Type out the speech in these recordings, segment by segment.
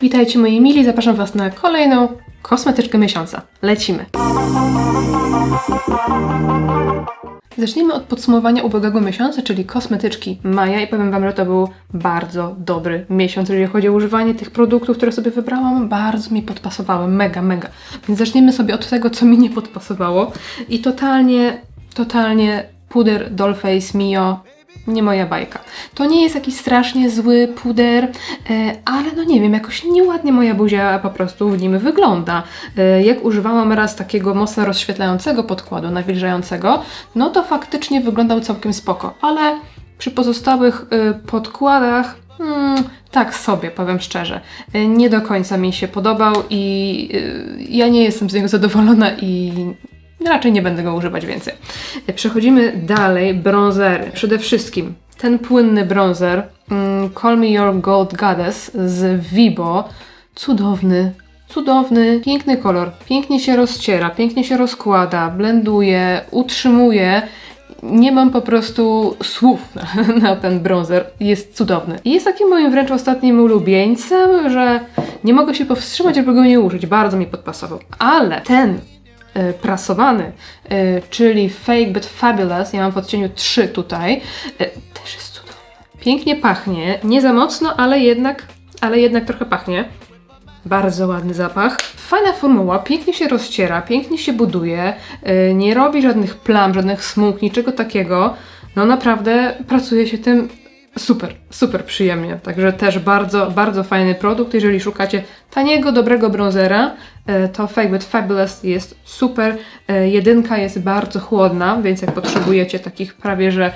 Witajcie moi mili, zapraszam Was na kolejną kosmetyczkę miesiąca. Lecimy! Zacznijmy od podsumowania ubiegłego miesiąca, czyli kosmetyczki maja i powiem Wam, że to był bardzo dobry miesiąc, jeżeli chodzi o używanie tych produktów, które sobie wybrałam, bardzo mi podpasowały, mega, mega. Więc zacznijmy sobie od tego, co mi nie podpasowało i totalnie, totalnie puder Dollface Mio nie moja bajka. To nie jest jakiś strasznie zły puder, e, ale no nie wiem, jakoś nieładnie moja buzia po prostu w nim wygląda. E, jak używałam raz takiego mocno rozświetlającego podkładu, nawilżającego, no to faktycznie wyglądał całkiem spoko, ale przy pozostałych e, podkładach Hmm, tak sobie, powiem szczerze. Nie do końca mi się podobał i ja nie jestem z niego zadowolona i raczej nie będę go używać więcej. E, Przechodzimy dalej, bronzery. Przede wszystkim ten płynny bronzer mm, Call Me Your Gold Goddess z Vibo. Cudowny, cudowny, piękny kolor. Pięknie się rozciera, pięknie się rozkłada, blenduje, utrzymuje nie mam po prostu słów na, na ten bronzer. Jest cudowny. Jest takim moim wręcz ostatnim ulubieńcem, że nie mogę się powstrzymać, żeby go nie użyć. Bardzo mi podpasował. Ale ten prasowany, e, czyli Fake But Fabulous, ja mam w odcieniu 3 tutaj, e, też jest cudowny. Pięknie pachnie, nie za mocno, ale jednak, ale jednak trochę pachnie. Bardzo ładny zapach. Fajna formuła, pięknie się rozciera, pięknie się buduje, nie robi żadnych plam, żadnych smug, niczego takiego. No naprawdę pracuje się tym super, super przyjemnie. Także też bardzo, bardzo fajny produkt. Jeżeli szukacie taniego, dobrego bronzera, yy, to Fake But Fabulous jest super. Yy, jedynka jest bardzo chłodna, więc jak potrzebujecie takich prawie że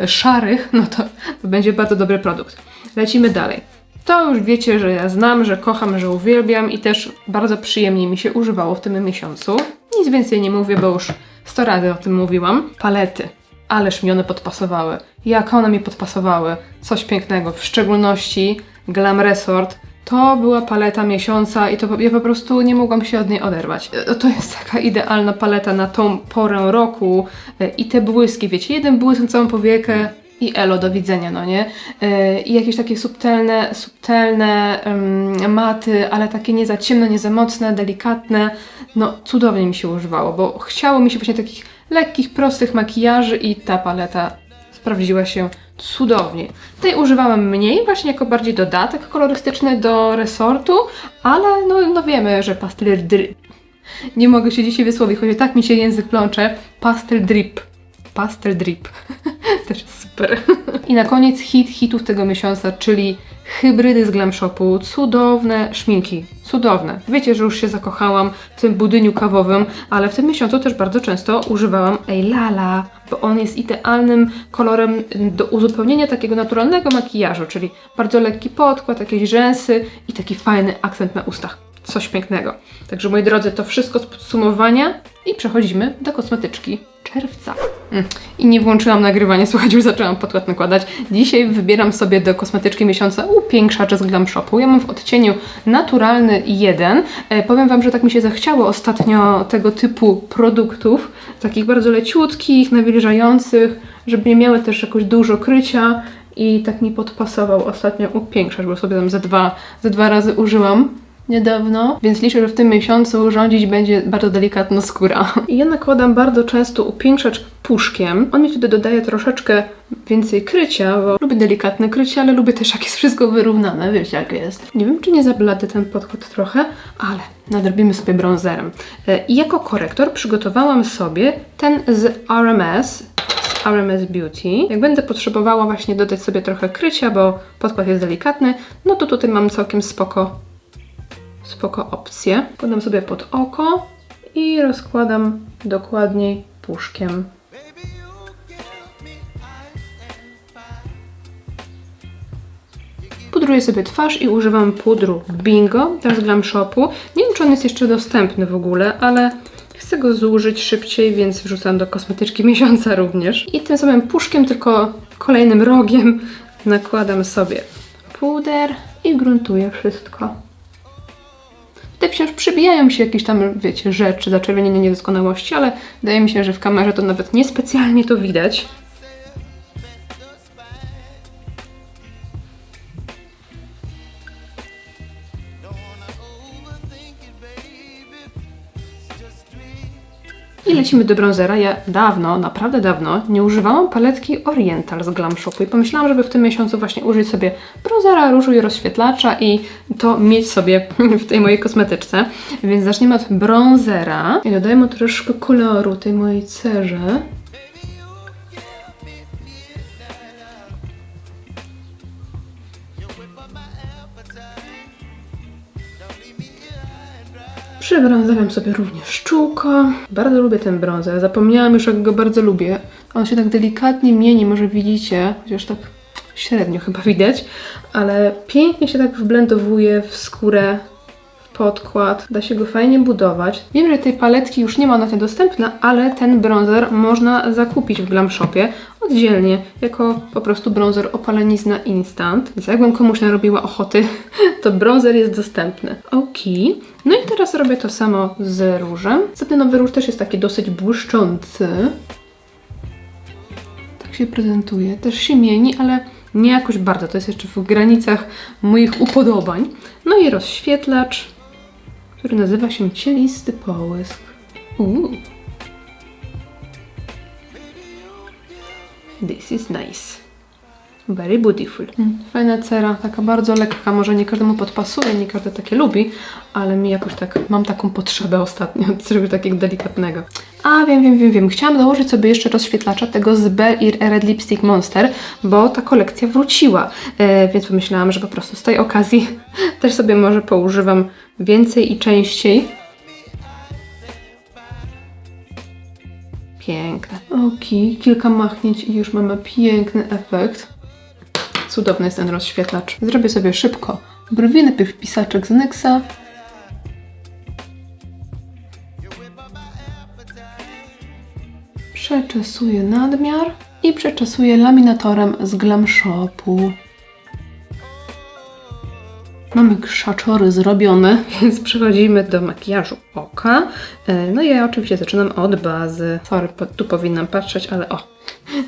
yy, szarych, no to, to będzie bardzo dobry produkt. Lecimy dalej. To już wiecie, że ja znam, że kocham, że uwielbiam i też bardzo przyjemnie mi się używało w tym miesiącu. Nic więcej nie mówię, bo już 100 razy o tym mówiłam. Palety. Ależ mi one podpasowały. Jak one mi podpasowały. Coś pięknego. W szczególności Glam Resort. To była paleta miesiąca i to ja po prostu nie mogłam się od niej oderwać. E, To jest taka idealna paleta na tą porę roku E, i te błyski, wiecie, jeden błysk na całą powiekę i elo, do widzenia, no nie? Yy, I jakieś takie subtelne, subtelne maty, ale takie nie za ciemne, nie za mocne, delikatne. No, cudownie mi się używało, bo chciało mi się właśnie takich lekkich, prostych makijaży i ta paleta sprawdziła się cudownie. Tej używałam mniej, właśnie jako bardziej dodatek kolorystyczny do resortu, ale no, no wiemy, że pastel drip. Nie mogę się dzisiaj wysłowić, choć tak mi się język plącze. Pastel drip. Pastel drip. Też super. I na koniec hit hitów tego miesiąca, czyli hybrydy z Glam Shopu. Cudowne szminki. Cudowne. Wiecie, że już się zakochałam w tym budyniu kawowym, ale w tym miesiącu też bardzo często używałam Eylala, bo on jest idealnym kolorem do uzupełnienia takiego naturalnego makijażu, czyli bardzo lekki podkład, jakieś rzęsy i taki fajny akcent na ustach. Coś pięknego. Także moi drodzy, to wszystko z podsumowania i przechodzimy do kosmetyczki czerwca. I nie włączyłam nagrywania, słuchajcie, już zaczęłam podkład nakładać. Dzisiaj wybieram sobie do kosmetyczki miesiąca upiększacz z Glam Shopu. Ja mam w odcieniu naturalny 1. E, powiem Wam, że tak mi się zachciało ostatnio tego typu produktów, takich bardzo leciutkich, nawilżających, żeby nie miały też jakoś dużo krycia i tak mi podpasował ostatnio upiększacz, bo sobie tam ze dwa, ze dwa razy użyłam niedawno, więc liczę, że w tym miesiącu rządzić będzie bardzo delikatna skóra. I ja nakładam bardzo często upiększacz puszkiem. On mi wtedy dodaje troszeczkę więcej krycia, bo lubię delikatne krycie, ale lubię też jak jest wszystko wyrównane, wiecie jak jest. Nie wiem, czy nie zablady ten podkład trochę, ale nadrobimy sobie bronzerem. E, I jako korektor przygotowałam sobie ten z RMS, RMS Beauty. Jak będę potrzebowała właśnie dodać sobie trochę krycia, bo podkład jest delikatny, no to tutaj mam całkiem spoko spoko opcję. Podam sobie pod oko i rozkładam dokładniej puszkiem. Pudruję sobie twarz i używam pudru Bingo, też z Glam Shopu. Nie wiem, czy on jest jeszcze dostępny w ogóle, ale chcę go zużyć szybciej, więc wrzucam do kosmetyczki miesiąca również. I tym samym puszkiem, tylko kolejnym rogiem nakładam sobie puder i gruntuję wszystko. Wciąż przybijają się jakieś tam, wiecie, rzeczy, zaczerwienienie, niedoskonałości, ale wydaje mi się, że w kamerze to nawet niespecjalnie to widać. Lecimy do bronzera. Ja dawno, naprawdę dawno nie używałam paletki Oriental z Glam Shopu i pomyślałam, żeby w tym miesiącu właśnie użyć sobie bronzera, różu i rozświetlacza i to mieć sobie w tej mojej kosmetyczce. Więc zaczniemy od bronzera i dodajemy troszkę koloru tej mojej cerze. Przybrązawiam sobie również czółko. Bardzo lubię ten brązer. Zapomniałam już, jak go bardzo lubię. On się tak delikatnie mieni, może widzicie, chociaż tak średnio chyba widać, ale pięknie się tak wblendowuje w skórę, podkład. Da się go fajnie budować. Wiem, że tej paletki już nie ma na te dostępne, ale ten bronzer można zakupić w Glam Shopie oddzielnie, jako po prostu bronzer opalenizna instant. Więc jakbym komuś narobiła ochoty, to bronzer jest dostępny. Ok. No i teraz robię to samo z różem. Satynowy róż też jest taki dosyć błyszczący. Tak się prezentuje. Też się mieni, ale nie jakoś bardzo. To jest jeszcze w granicach moich upodobań. No i rozświetlacz, który nazywa się Cielisty Połysk. Uuu. This is nice. Very beautiful. Fajna cera, taka bardzo lekka, może nie każdemu podpasuje, nie każdy takie lubi, ale mi jakoś tak, mam taką potrzebę ostatnio, czegoś takiego delikatnego. A wiem, wiem, wiem, wiem, chciałam dołożyć sobie jeszcze rozświetlacza tego z Belle Ear Red Lipstick Monster, bo ta kolekcja wróciła, e, więc pomyślałam, że po prostu z tej okazji też sobie może poużywam więcej i częściej. Piękne. Ok, kilka machnięć i już mamy piękny efekt. Cudowny jest ten rozświetlacz. Zrobię sobie szybko brwi, najpierw pisaczek z Nyxa. Przeczesuję nadmiar i przeczesuję laminatorem z Glam Shopu. Mamy krzaczory zrobione, więc przechodzimy do makijażu oka. E, No i ja oczywiście zaczynam od bazy. Sorry, tu powinnam patrzeć, ale o,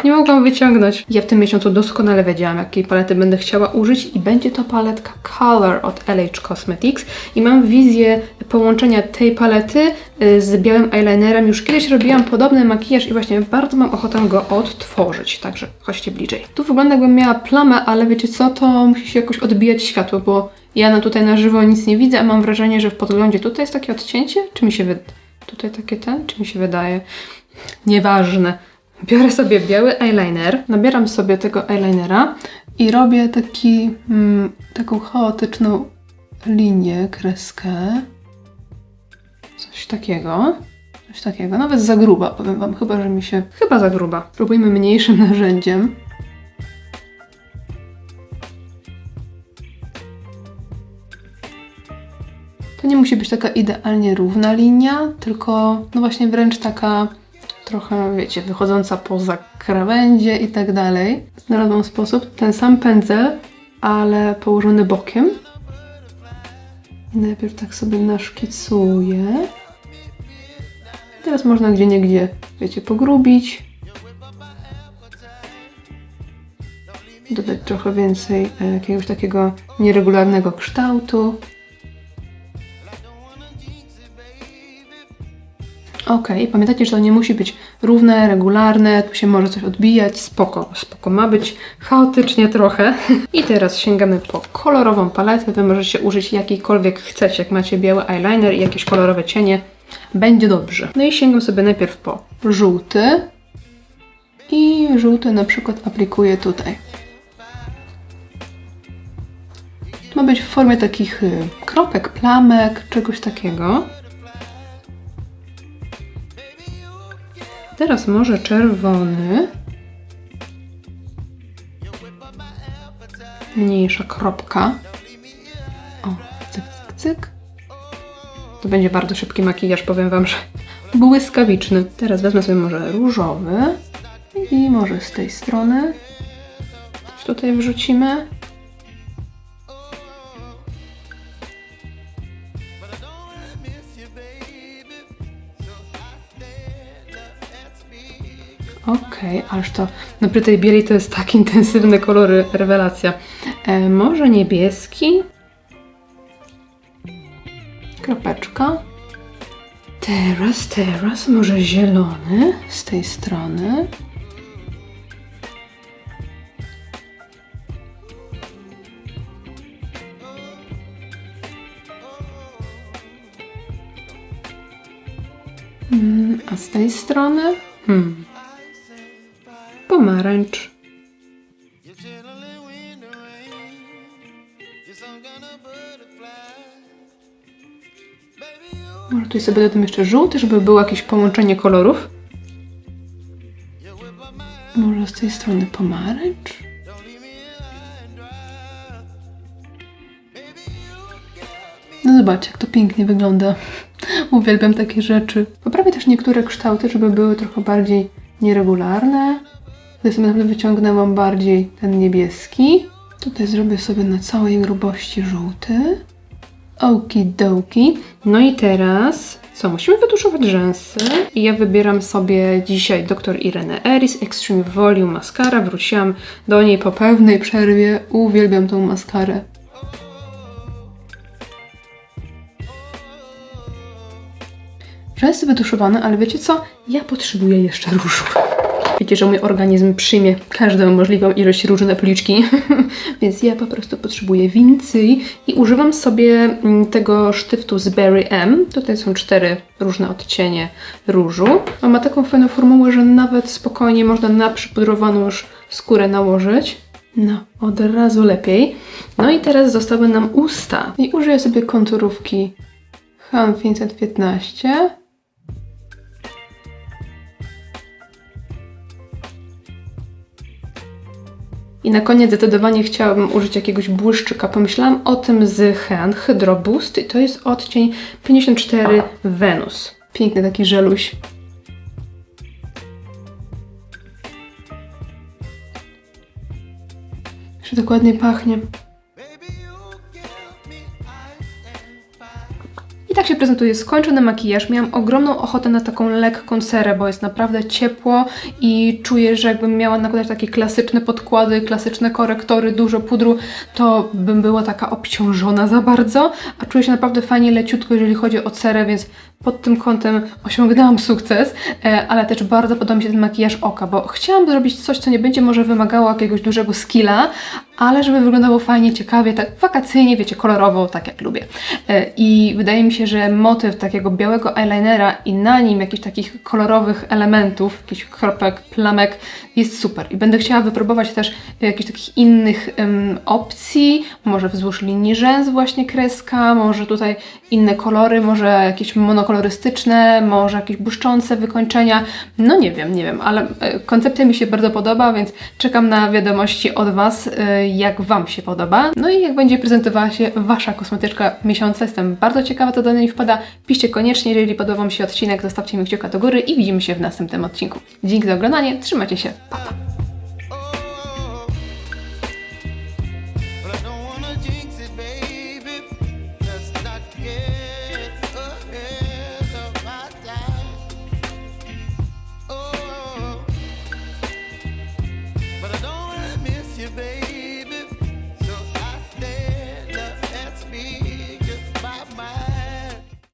nie mogłam wyciągnąć. Ja w tym miesiącu doskonale wiedziałam, jakiej palety będę chciała użyć i będzie to paletka Color od LH Cosmetics i mam wizję połączenia tej palety y, z białym eyelinerem. Już kiedyś robiłam podobny makijaż i właśnie bardzo mam ochotę go odtworzyć, także chodźcie bliżej. Tu wygląda jakbym miała plamę, ale wiecie co, to musi się jakoś odbijać światło, bo ja na tutaj na żywo nic nie widzę, a mam wrażenie, że w podglądzie tutaj jest takie odcięcie, czy mi się wydaje? Tutaj takie ten, czy mi się wydaje? Nieważne. Biorę sobie biały eyeliner, nabieram sobie tego eyelinera i robię taki, mm, taką chaotyczną linię, kreskę. Coś takiego. Coś takiego. Nawet za gruba, powiem Wam. Chyba, że mi się... Chyba za gruba. Spróbujmy mniejszym narzędziem. To nie musi być taka idealnie równa linia, tylko no właśnie wręcz taka trochę, wiecie, wychodząca poza krawędzie i tak dalej. Znalazłam sposób, ten sam pędzel, ale położony bokiem. I najpierw tak sobie naszkicuję. Teraz można gdzie niegdzie, wiecie, pogrubić. Dodać trochę więcej e, jakiegoś takiego nieregularnego kształtu. Ok, pamiętajcie, że to nie musi być równe, regularne, tu się może coś odbijać, spoko, spoko, ma być chaotycznie trochę. I teraz sięgamy po kolorową paletę, Wy możecie użyć jakiejkolwiek chcecie, jak macie biały eyeliner i jakieś kolorowe cienie, będzie dobrze. No i sięgam sobie najpierw po żółty i żółty na przykład aplikuję tutaj. Ma być w formie takich y, kropek, plamek, czegoś takiego. Teraz może czerwony. Mniejsza kropka. O, cyk, cyk, cyk. To będzie bardzo szybki makijaż, powiem Wam, że błyskawiczny. Teraz wezmę sobie może różowy i może z tej strony coś tutaj wrzucimy. Ależ to no przy tej bieli to jest tak intensywne kolory, rewelacja. E, może niebieski? Kropeczka. Teraz, teraz może zielony z tej strony. Mm, a z tej strony? Hmm. You, Może tutaj sobie dodam jeszcze żółty, żeby było jakieś połączenie kolorów. Może z tej strony pomarańcz? No zobaczcie, jak to pięknie wygląda. Uwielbiam takie rzeczy. Poprawię też niektóre kształty, żeby były trochę bardziej nieregularne. Tutaj sobie wyciągnęłam bardziej ten niebieski. Tutaj zrobię sobie na całej grubości żółty. Okidoki. No i teraz co? Musimy wytuszować rzęsy. I ja wybieram sobie dzisiaj dr Irene Eris Extreme Volume Mascara. Wróciłam do niej po pewnej przerwie. Uwielbiam tą maskarę. Rzęsy wytuszowane, ale wiecie co? Ja potrzebuję jeszcze różu. Wiecie, że mój organizm przyjmie każdą możliwą ilość róży na policzki, więc ja po prostu potrzebuję więcej i używam sobie mm, tego sztyftu z Berry M. Tutaj są cztery różne odcienie różu. On ma taką fajną formułę, że nawet spokojnie można na przypudrowaną już skórę nałożyć. No, od razu lepiej. No i teraz zostały nam usta. I użyję sobie konturówki Han 515. I na koniec zdecydowanie chciałabym użyć jakiegoś błyszczyka. Pomyślałam o tym z Hen Hydro Boost i to jest odcień 54 Venus. Piękny taki żeluś. Jeszcze dokładnie pachnie. Się prezentuje skończony makijaż. Miałam ogromną ochotę na taką lekką cerę, bo jest naprawdę ciepło i czuję, że jakbym miała nakładać takie klasyczne podkłady, klasyczne korektory, dużo pudru, to bym była taka obciążona za bardzo, a czuję się naprawdę fajnie leciutko, jeżeli chodzi o cerę, więc pod tym kątem osiągnęłam sukces, e, ale też bardzo podoba mi się ten makijaż oka, bo chciałam zrobić coś, co nie będzie może wymagało jakiegoś dużego skilla, ale żeby wyglądało fajnie, ciekawie, tak wakacyjnie, wiecie, kolorowo, tak jak lubię. E, I wydaje mi się, że motyw takiego białego eyelinera i na nim jakichś takich kolorowych elementów, jakichś kropek, plamek jest super. I będę chciała wypróbować też jakichś takich innych opcji, może wzdłuż linii rzęs właśnie kreska, może tutaj inne kolory, może jakieś monokolorystyczne, może jakieś błyszczące wykończenia. No nie wiem, nie wiem, ale e, koncepcja mi się bardzo podoba, więc czekam na wiadomości od Was, e, jak Wam się podoba. No i jak będzie prezentowała się Wasza kosmetyczka miesiąca. Jestem bardzo ciekawa, co do niej wpada. Piszcie koniecznie, jeżeli podobał Wam się odcinek, zostawcie mi kciuka do góry i widzimy się w następnym odcinku. Dzięki za oglądanie, trzymajcie się.